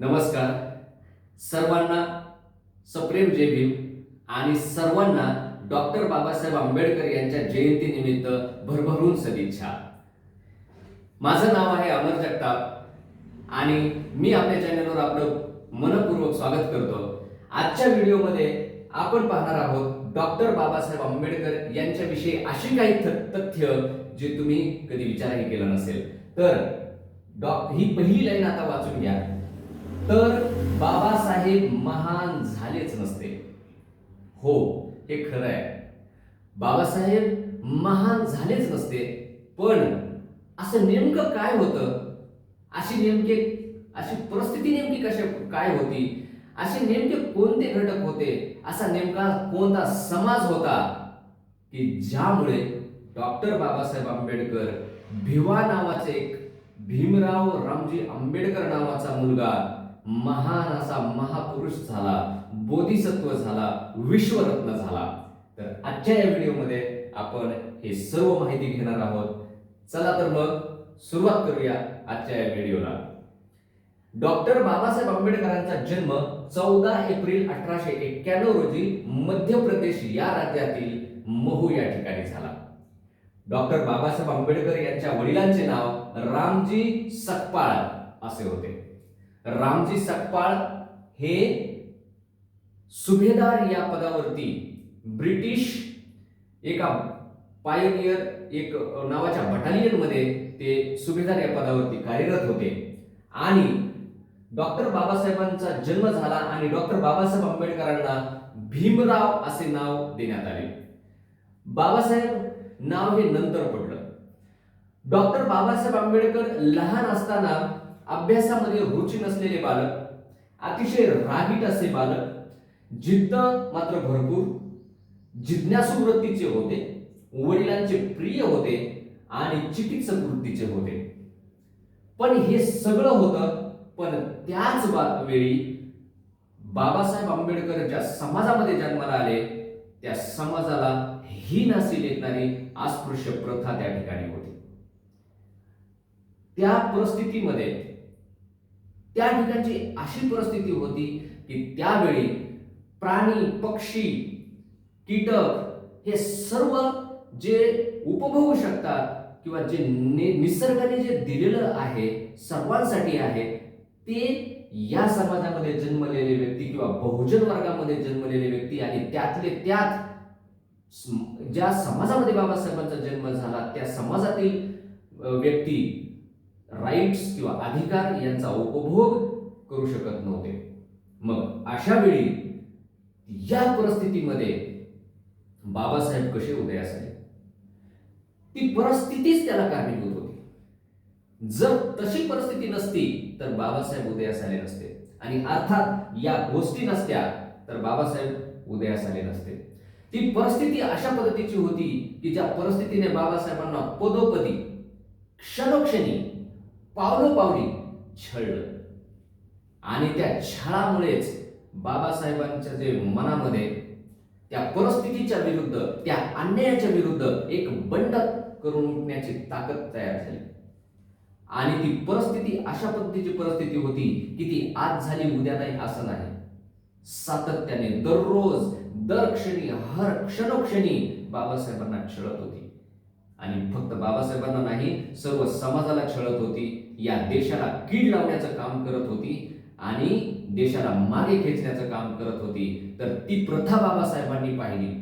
नमस्कार. सर्वांना सप्रेम जय भीम आणि सर्वांना डॉक्टर बाबासाहेब आंबेडकर यांच्या जयंतीनिमित्त भरभरून सदिच्छा. माझं नाव आहे अमर जगताप आणि मी आपल्या चॅनलवर आपलं मनपूर्वक स्वागत करतो. आजच्या व्हिडिओमध्ये आपण पाहणार आहोत डॉक्टर बाबासाहेब आंबेडकर यांच्याविषयी अशी काही तथ्य जे तुम्ही कधी विचारही केला नसेल. तर डॉ ही पहिली लाईन आता वाचून घ्या. तर बाबासाहेब महान झालेच नसते. हो हे खरं आहे बाबासाहेब महान झालेच नसते पण असं नेमकं काय होतं? अशी नेमके अशी परिस्थिती नेमकी कशा काय होती? असे नेमके कोणते घटक होते? असा नेमका कोणता समाज होता? की ज्यामुळे डॉक्टर बाबासाहेब आंबेडकर भिवा नावाचे एक भीमराव रामजी आंबेडकर नावाचा मुलगा महान असा महापुरुष झाला बोधिसत्व झाला विश्वरत्न झाला. तर आजच्या या व्हिडिओमध्ये आपण हे सर्व माहिती घेणार आहोत. चला तर मग सुरुवात करूया आजच्या या व्हिडिओला. डॉक्टर बाबासाहेब आंबेडकरांचा जन्म चौदा एप्रिल अठराशे एक्क्याण्णव रोजी मध्य प्रदेश या राज्यातील महू या ठिकाणी झाला. डॉक्टर बाबासाहेब आंबेडकर यांच्या वडिलांचे नाव रामजी सकपाळ असे होते. रामजी सकपाळ हे सुभेदार या पदावरती ब्रिटिश एका पायोनियर एक नावाच्या बटालियनमध्ये ते सुभेदार या पदावरती कार्यरत होते. आणि डॉक्टर बाबासाहेबांचा जन्म झाला आणि डॉक्टर बाबासाहेब आंबेडकरांना भीमराव असे नाव देण्यात आले. बाबासाहेब नाव हे नंतर पडलं. डॉक्टर बाबासाहेब आंबेडकर लहान असताना अभ्यासामध्ये रुची नसलेले बालक अतिशय रागीट असे बालक जिद्द मात्र भरपूर जिज्ञासू वृत्तीचे होते वडिलांचे प्रिय होते आणि चिकित्सक वृत्तीचे होते. पण हे सगळं होतं पण त्याच बा- वेळी बाबासाहेब आंबेडकर ज्या समाजामध्ये जन्माला आले त्या समाजाला हीन अशी लेखणारी अस्पृश्य प्रथा त्या ठिकाणी होती. त्या परिस्थितीमध्ये त्या ठिकाणची अशी परिस्थिती होती की त्यावेळी प्राणी पक्षी कीटक हे सर्व जे उपभोगू शकतात किंवा जे नि- निसर्गाने जे दिलेलं आहे सर्वांसाठी आहे ते या समाजामध्ये जन्मलेले व्यक्ती किंवा बहुजन वर्गामध्ये जन्मलेले व्यक्ती आणि त्यातले त्यात ज्या समाजामध्ये बाबासाहेबांचा जन्म झाला त्या समाजातील व्यक्ती राईट्स किंवा अधिकार यांचा उपभोग करू शकत नव्हते. मग अशा वेळी या परिस्थितीमध्ये बाबासाहेब कसे उदयास आले ती परिस्थितीच त्याला कारणीभूत होती. जर तशी परिस्थिती नसती तर बाबासाहेब उदयास आले नसते. आणि अर्थात या गोष्टी नसत्या तर बाबासाहेब उदयास आले नसते. ती परिस्थिती अशा पद्धतीची होती की ज्या परिस्थितीने बाबासाहेबांना पदोपदी क्षणोक्षणी पावलोपावली छळलं. आणि त्या छळामुळेच बाबासाहेबांच्या जे मनामध्ये त्या परिस्थितीच्या विरुद्ध त्या अन्यायाच्या विरुद्ध एक बंड करून उठण्याची ताकद तयार झाली. आणि ती परिस्थिती अशा पद्धतीची परिस्थिती होती की ती आज झाली उद्या नाही असं नाही. सातत्याने दररोज दर क्षणी हर क्षणोक्षणी बाबासाहेबांना छळत होती. आणि फक्त बाबासाहेबांना नाही सर्व समाजाला छळत होती. या देशाला कीड लावण्याचं काम करत होती आणि देशाला मागे खेचण्याचं काम करत होती. तर ती प्रथा बाबासाहेबांनी पाहिली.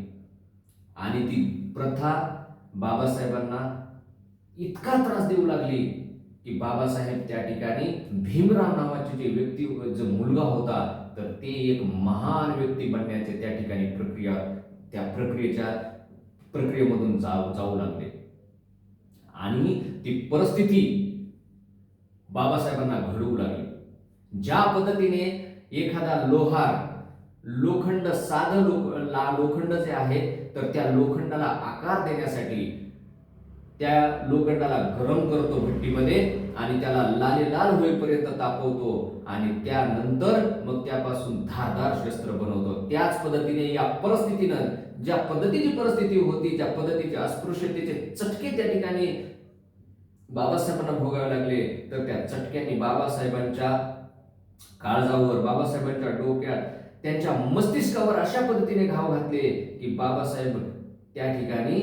आणि ती प्रथा बाबासाहेबांना इतका त्रास देऊ लागली की बाबासाहेब त्या ठिकाणी भीमराव नावाचे जे व्यक्ती जो मुलगा होता तर ते एक महान व्यक्ती बनण्याचे त्या ठिकाणी प्रक्रिया त्या प्रक्रियेच्या प्रक्रियेमधून जाऊ जाऊ लागले. आणि ती परिस्थिती बाबासाहेबांना घडवू लागली. ज्या पद्धतीने एखादा लोहार लोखंड साधं लोक ला लोखंड जे आहे तर त्या लोखंडाला आकार देण्यासाठी त्या लोखंडाला गरम करतो भट्टीमध्ये आणि त्याला लाले लाल होईपर्यंत तापवतो आणि त्यानंतर मग त्यापासून धारदार शस्त्र बनवतो. त्याच पद्धतीने या परिस्थितीनं ज्या पद्धतीची परिस्थिती होती ज्या पद्धतीचे अस्पृश्यतेचे चटके त्या ठिकाणी बाबासाहेबांना भोगावे लागले तर त्या चटक्यांनी बाबासाहेबांच्या काळजावर बाबासाहेबांच्या डोक्यात त्यांच्या मस्तिष्कावर अशा पद्धतीने घाव घातले की बाबासाहेब त्या ठिकाणी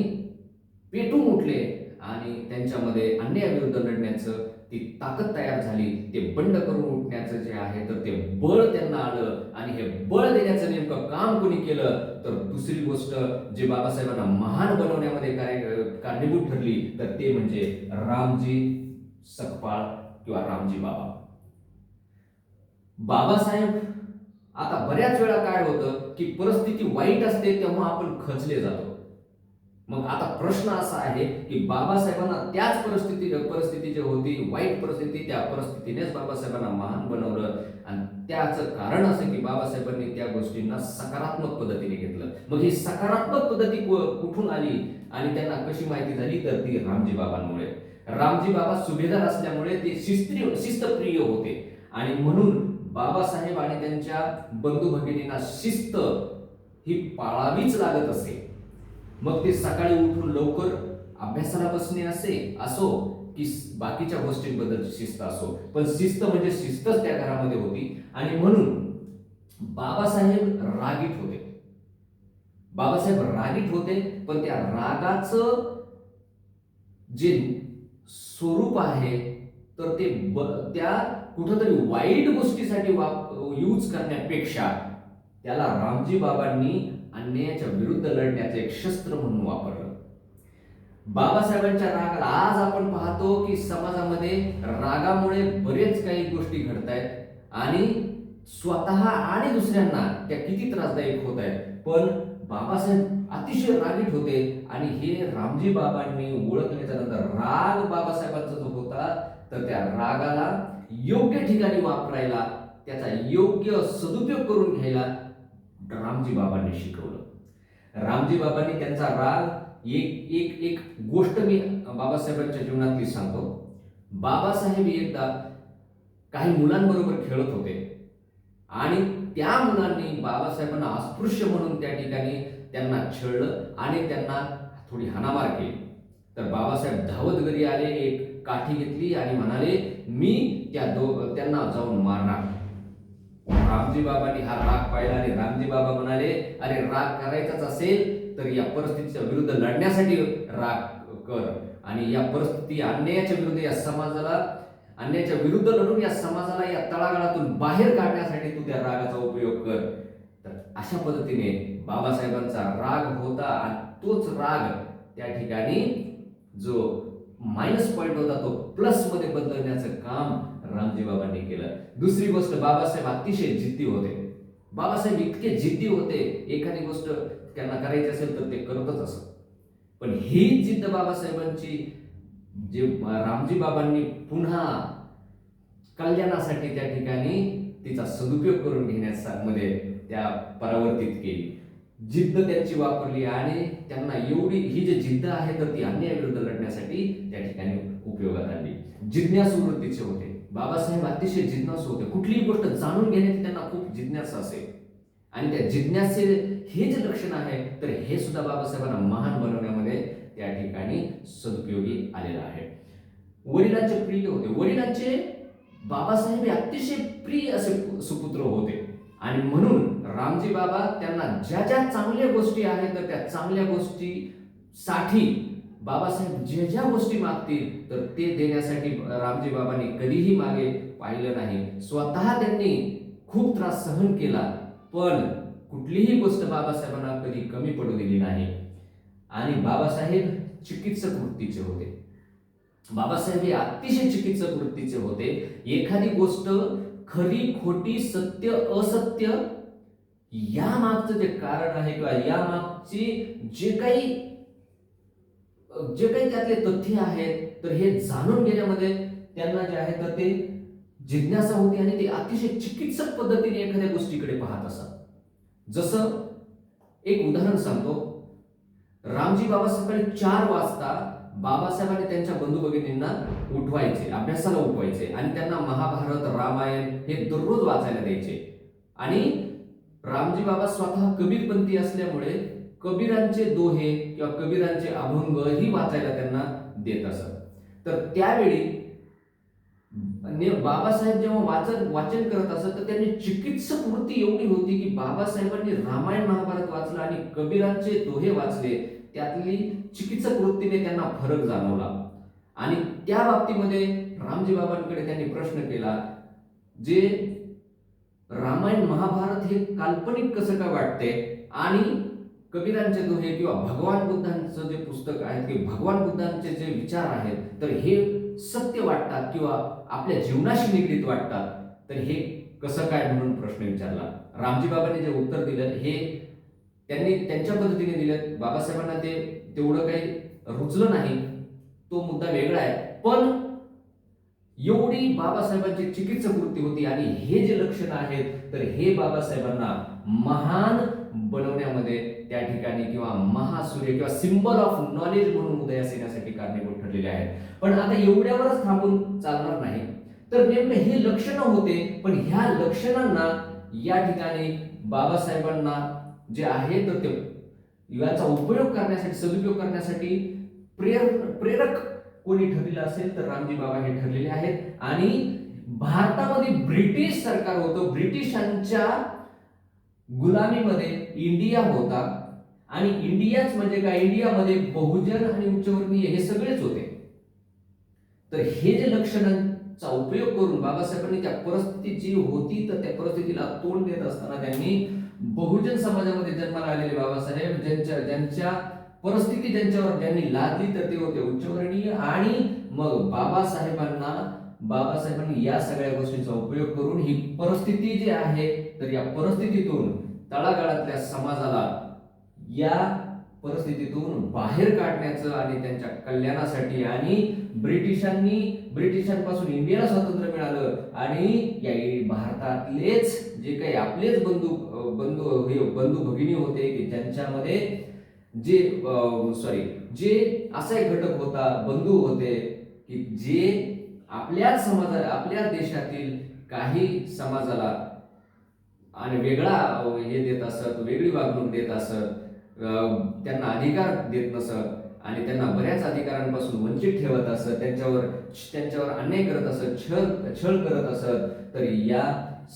पेटून उठले आणि त्यांच्यामध्ये अन्यायाविरुद्ध लढण्याचं ती ताकद तयार झाली ते बंड करून उठण्याचं जे आहे तर ते बळ त्यांना आलं आणि हे बळ देण्याचं नेमकं काम कोणी केलं तर दुसरी गोष्ट जे बाबासाहेबांना महान बनवण्यामध्ये कार्य कारणीभूत ठरली तर ते म्हणजे रामजी सकपाळ किंवा रामजी बाबा. बाबासाहेब आता बऱ्याच वेळा काय होतं की परिस्थिती वाईट असते तेव्हा आपण खचले जातो. मग आता प्रश्न असा आहे की बाबासाहेबांना त्याच परिस्थिती परिस्थिती जी होती वाईट परिस्थिती त्या परिस्थितीनेच बाबासाहेबांना महान बनवलं. आणि त्याचं कारण असं की बाबासाहेबांनी त्या गोष्टींना सकारात्मक पद्धतीने घेतलं. मग ही सकारात्मक पद्धती कुठून आली? आणि त्यांना कशी माहिती झाली? तर ती रामजी बाबांमुळे. रामजी बाबा सुभेदार असल्यामुळे ते शिस्त्री शिस्तप्रिय होते. आणि म्हणून बाबासाहेब आणि त्यांच्या बंधू भगिनींना शिस्त ही पाळावीच लागत असे. मग ते सकाळी उठून लवकर अभ्यासाला बसणे असे असो की बाकीच्या गोष्टींबद्दल शिस्त असो. पण शिस्त म्हणजे शिस्तच त्या घरामध्ये होती. आणि म्हणून बाबासाहेब रागीट होते. बाबासाहेब रागीट होते पण त्या रागाचं जे स्वरूप आहे तर ते ब- त्या कुठंतरी वाईट गोष्टीसाठी वाप यूज करण्यापेक्षा त्याला रामजी बाबांनी अन्यायाच्या विरुद्ध लढण्याचं एक शस्त्र म्हणून वापरलं. बाबासाहेबांच्या रागाला आज आपण पाहतो की समाजामध्ये रागामुळे बरेच काही गोष्टी घडत आहेत आणि स्वतः आणि दुसऱ्यांना त्या किती त्रासदायक होत आहेत पण बाबासाहेब अतिशय रागीट होते आणि हे रामजी बाबांनी ओळखल्याच्या नंतर राग बाबासाहेबांचा जो होता तर त्या रागाला योग्य ठिकाणी वापरायला त्याचा योग्य सदुपयोग करून घ्यायला रामजी बाबांनी शिकवलं. रामजी बाबांनी त्यांचा राग एक एक एक गोष्ट मी बाबासाहेबांच्या जीवनातली सांगतो. बाबासाहेब एकदा काही मुलांबरोबर खेळत होते. आणि त्या मुलांनी बाबासाहेबांना अस्पृश्य म्हणून त्या ठिकाणी त्यांना छळलं आणि त्यांना थोडी हाणामार केली. तर बाबासाहेब धावत घरी आले एक काठी घेतली आणि म्हणाले मी त्या दो त्यांना जाऊन मारणार रामजी बाबांनी हा राग पाहिला आणि रामजी बाबा म्हणाले अरे राग करायचाच असेल तर या परिस्थितीच्या विरुद्ध लढण्यासाठी राग कर आणि या परिस्थिती अन्यायाच्या विरुद्ध या समाजाला अन्यायाच्या विरुद्ध लढून या समाजाला या तळागाळातून बाहेर काढण्यासाठी तू त्या रागाचा उपयोग कर. तर अशा पद्धतीने बाबासाहेबांचा राग होता आणि तोच राग त्या ठिकाणी जो मायनस पॉइंट होता तो प्लसमध्ये बदलण्याचं काम रामजी बाबांनी केलं. दुसरी गोष्ट बाबासाहेब अतिशय जिद्दी होते. बाबासाहेब इतके जिद्दी होते एखादी गोष्ट त्यांना करायची असेल तर ते करतच असत. पण ही जिद्द बाबासाहेबांची जे रामजी बाबांनी पुन्हा कल्याणासाठी त्या ठिकाणी तिचा सदुपयोग करून घेण्यामध्ये त्या परावर्तित केली. जिद्द त्यांची वापरली आणि त्यांना एवढी ही जी जिद्द आहे तर ती अन्यायाविरुद्ध लढण्यासाठी त्या ठिकाणी उपयोगात आणली. जिज्ञासू वृत्तीचे होते. बाबासाहेब अतिशय जिज्ञासू होते. कुठलीही गोष्ट जाणून घेण्याची त्यांना खूप जिज्ञासा असे आणि त्या जिज्ञासे हे जे लक्षण आहे तर हे सुद्धा बाबासाहेबांना महान बनवण्यामध्ये त्या ठिकाणी सदुपयोगी आलेलं आहे. वडिलांचे प्रिय होते. वडिलांचे बाबासाहेब हे अतिशय प्रिय असे सुपुत्र होते. आणि म्हणून रामजी बाबा त्यांना ज्या ज्या चांगल्या गोष्टी आहेत तर त्या चांगल्या गोष्टी साठी बाबासाहेब ज्या ज्या गोष्टी मागतील तर ते देण्यासाठी रामजी बाबांनी कधीही मागे पाहिलं नाही. स्वतः त्यांनी खूप त्रास सहन केला पण कुठलीही गोष्ट बाबासाहेबांना कधी कमी पडू दिली नाही. आणि बाबासाहेब चिकित्सक वृत्तीचे होते. बाबासाहेब हे अतिशय चिकित्सक वृत्तीचे होते. एखादी गोष्ट खरी खोटी सत्य असत्य या मागचं जे कारण आहे किंवा या मागची जे काही जे काही त्यातले तथ्य आहेत तर हे जाणून घेण्यामध्ये त्यांना जे आहे तर ते जिज्ञासा होती आणि ते अतिशय चिकित्सक पद्धतीने एखाद्या गोष्टीकडे पाहत असत. जसं एक उदाहरण सांगतो. रामजी बाबा सकाळी चार वाजता बाबासाहेबांनी त्यांच्या बंधू भगिनींना उठवायचे अभ्यासाला उठवायचे आणि त्यांना महाभारत रामायण हे दररोज वाचायला द्यायचे. आणि रामजी बाबा स्वतः कबीरपंथी असल्यामुळे कबीरांचे दोहे किंवा कबीरांचे अभंग ही वाचायला त्यांना देत असत. तर त्यावेळी ने- बाबासाहेब जेव्हा वाचन वाचन करत असत तर त्यांनी चिकित्सक वृत्ती एवढी होती की बाबासाहेबांनी रामायण महाभारत वाचलं आणि कबीरांचे दोहे वाचले. त्यातली चिकित्सक वृत्तीने त्यांना फरक जाणवला. आणि त्या बाबतीमध्ये रामजी बाबांकडे त्यांनी प्रश्न केला जे रामायण महाभारत हे काल्पनिक कसं का वाटते? आणि कबीरांचे दोहे किंवा भगवान बुद्धांचं जे पुस्तक आहे की भगवान बुद्धांचे जे विचार आहेत तर हे सत्य वाटतात किंवा आपल्या जीवनाशी निगडीत वाटतात? तर हे कसं काय म्हणून प्रश्न विचारला? रामजी बाबांनी जे उत्तर दिलं हे त्यांनी त्यांच्या पद्धतीने दिलं. बाबासाहेबांना ते तेवढं काही रुचलं नाही. तो मुद्दा वेगळा आहे. पण एवढी बाबासाहेबांची चिकित्सक वृत्ती होती आणि हे जे लक्षणं आहेत तर हे बाबासाहेबांना महान बनवण्यामध्ये त्या ठिकाणी किंवा महासूर्य किंवा सिम्बल ऑफ नॉलेज म्हणून उदयास येण्यासाठी कारणीभूत ठरलेले आहेत. पण आता एवढ्यावरच थांबून चालणार नाही. तर नेमकं हे लक्षणं होते पण ह्या लक्षणांना या ठिकाणी बाबासाहेबांना जे आहे तर ते याचा उपयोग करण्यासाठी सदुपयोग करण्यासाठी प्रेर प्रेरक कोणी ठरलेलं असेल तर रामजी बाबा हे ठरलेले आहेत. आणि भारतामध्ये ब्रिटिश सरकार होतं. ब्रिटिशांच्या गुलामीमध्ये इंडिया होता. आणि इंडियाच म्हणजे काय? इंडियामध्ये बहुजन आणि उच्चवर्णीय हे सगळेच होते. तर हे जे लक्षणांचा उपयोग करून बाबासाहेबांनी त्या परिस्थिती जी होती तर त्या परिस्थितीला तोंड देत असताना त्यांनी बहुजन समाजामध्ये जन्माला आलेले बाबासाहेब ज्यांच्या ज्यांच्या परिस्थिती ज्यांच्यावर त्यांनी लादली तर ते होते उच्चवर्णीय आणि मग बाबासाहेबांना बाबासाहेबांनी या सगळ्या गोष्टींचा उपयोग करून ही परिस्थिती जी आहे तर या परिस्थितीतून तळागाळातल्या समाजाला या परिस्थितीतून बाहेर काढण्याचं आणि त्यांच्या कल्याणासाठी आणि ब्रिटिशांनी ब्रिटिशांपासून इंडियाला स्वातंत्र्य मिळालं आणि या भारतातलेच जे काही आपलेच बंधू बंधू हे बंधू भगिनी होते की त्यांच्यामध्ये जे सॉरी जे असा एक घटक होता बंधू होते की जे आपल्या समाजा आपल्या देशातील काही समाजाला आणि वेगळा हे देत असत वेगळी वागणूक देत असत. त्यांना अधिकार देत नसत आणि त्यांना बऱ्याच अधिकारांपासून वंचित ठेवत असत त्यांच्यावर त्यांच्यावर अन्याय करत असत छळ छळ करत असत तर या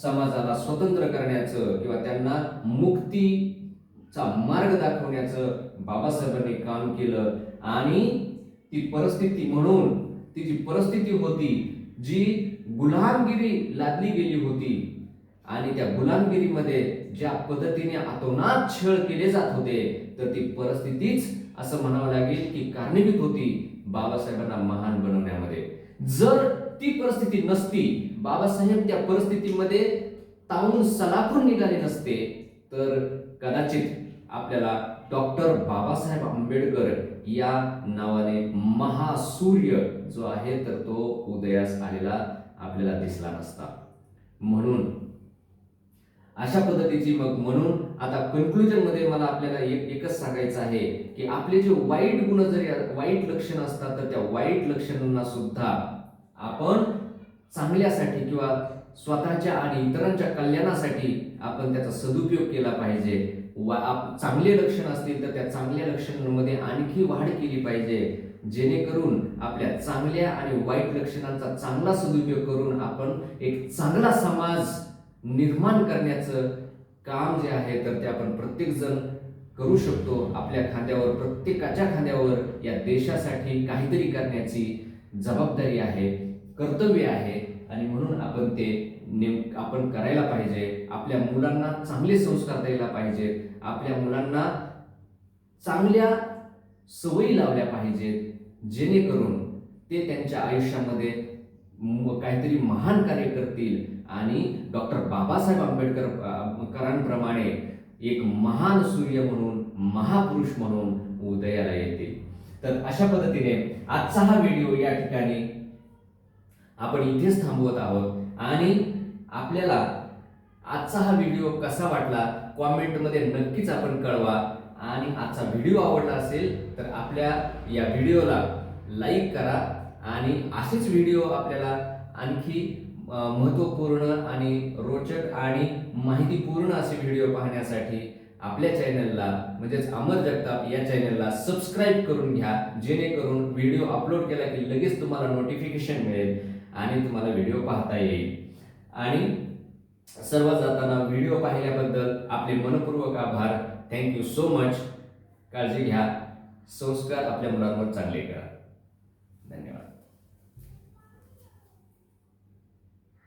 समाजाला स्वतंत्र करण्याचं किंवा त्यांना मुक्तीचा मार्ग दाखवण्याचं बाबासाहेबांनी काम केलं. आणि ती परिस्थिती म्हणून ती जी परिस्थिती होती जी गुलामगिरी लादली गेली होती आणि त्या गुलामगिरीमध्ये ज्या पद्धतीने अतोनात छळ केले जात होते तर ती परिस्थितीच असं म्हणावं लागेल की कारणीभूत होती बाबासाहेबांना महान बनवण्यामध्ये. जर ती परिस्थिती नसती बाबासाहेब त्या परिस्थितीमध्ये तावून सलाखून निघाले नसते तर कदाचित आपल्याला डॉक्टर बाबासाहेब आंबेडकर या नावाने महासूर्य जो आहे तर तो उदयास आलेला आपल्याला दिसला नसता. म्हणून अशा पद्धतीची मग म्हणून आता कन्क्लुजनमध्ये मला आपल्याला एक एकच सांगायचं आहे की आपले जे वाईट गुण जरी वाईट लक्षण असतात तर त्या वाईट लक्षणांना सुद्धा आपण चांगल्यासाठी किंवा स्वतःच्या आणि इतरांच्या कल्याणासाठी आपण त्याचा सदुपयोग केला पाहिजे. वा आप- चांगले लक्षण असतील तर त्या चांगल्या लक्षणांमध्ये आणखी वाढ केली पाहिजे. जेणेकरून आपल्या चांगल्या आणि वाईट लक्षणांचा चांगला सदुपयोग करून आपण एक चांगला समाज निर्माण करण्याचं काम जे आहे तर ते आपण प्रत्येकजण करू शकतो आपल्या खांद्यावर प्रत्येकाच्या खांद्यावर. या देशासाठी काहीतरी करण्याची जबाबदारी आहे कर्तव्य आहे. आणि म्हणून आपण ते नेम आपण करायला पाहिजे. आपल्या मुलांना चांगले संस्कार द्यायला पाहिजे. आपल्या मुलांना चांगल्या सवयी लावल्या पाहिजेत जेणेकरून ते त्यांच्या आयुष्यामध्ये काहीतरी महान कार्य करतील. आणि डॉक्टर बाबासाहेब आंबेडकर करांप्रमाणे एक महान सूर्य म्हणून महापुरुष म्हणून उदयाला येतील. तर अशा पद्धतीने आजचा हा व्हिडिओ या ठिकाणी आपण इथेच थांबवत आहोत. आणि आपल्याला आजचा हा व्हिडिओ कसा वाटला कॉमेंटमध्ये नक्कीच आपण कळवा. आणि आजचा व्हिडिओ आवडला असेल तर आपल्या या व्हिडिओला लाईक करा आणि असेच व्हिडिओ आपल्याला आणखी महत्त्वपूर्ण आणि रोचक आणि माहितीपूर्ण असे व्हिडिओ पाहण्यासाठी आपल्या चॅनलला म्हणजेच अमर जगताप या चॅनलला सबस्क्राईब करून घ्या जेणेकरून व्हिडिओ अपलोड केला की लगेच तुम्हाला नोटिफिकेशन मिळेल आणि तुम्हाला व्हिडिओ पाहता येईल. आणि सर्व जाताना व्हिडिओ पाहिल्याबद्दल आपले मनपूर्वक आभार. थँक्यू सो मच काळजी घ्या. संस्कार आपल्या मुलांवर चांगले करा.